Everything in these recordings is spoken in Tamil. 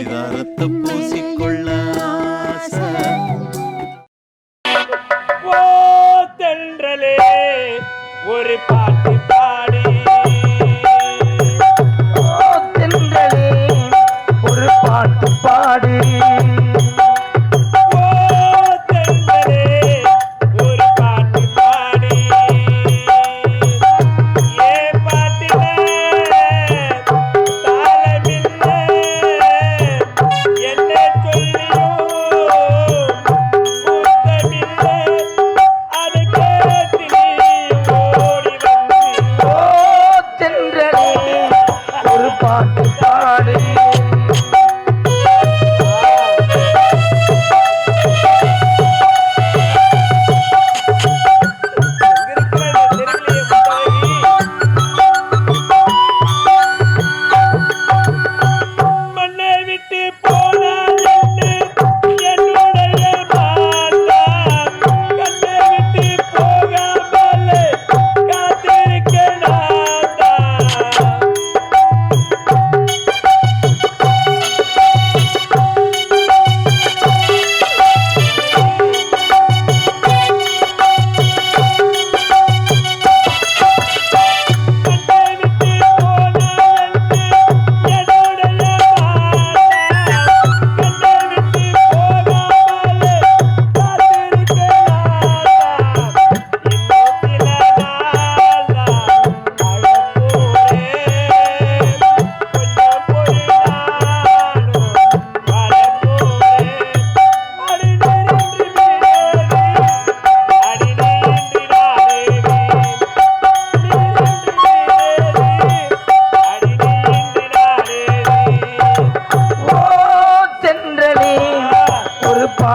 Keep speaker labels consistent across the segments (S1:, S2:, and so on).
S1: பரிதாரத்தை பூசிக்கொள்ள
S2: ஓ தென்றலே ஒரு பாட்டு
S3: பாட்டு பாடு.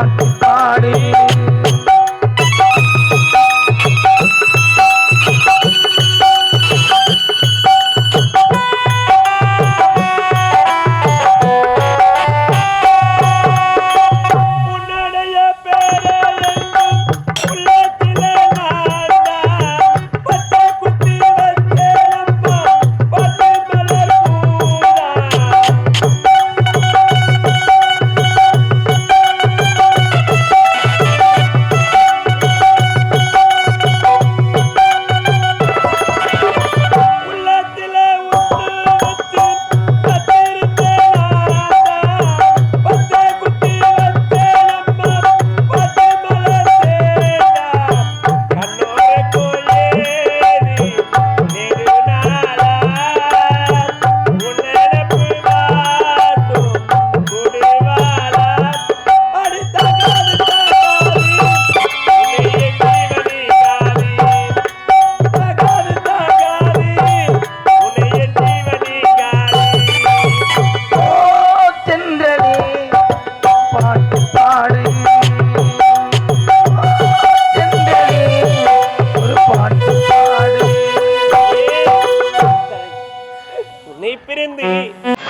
S2: ஒரு si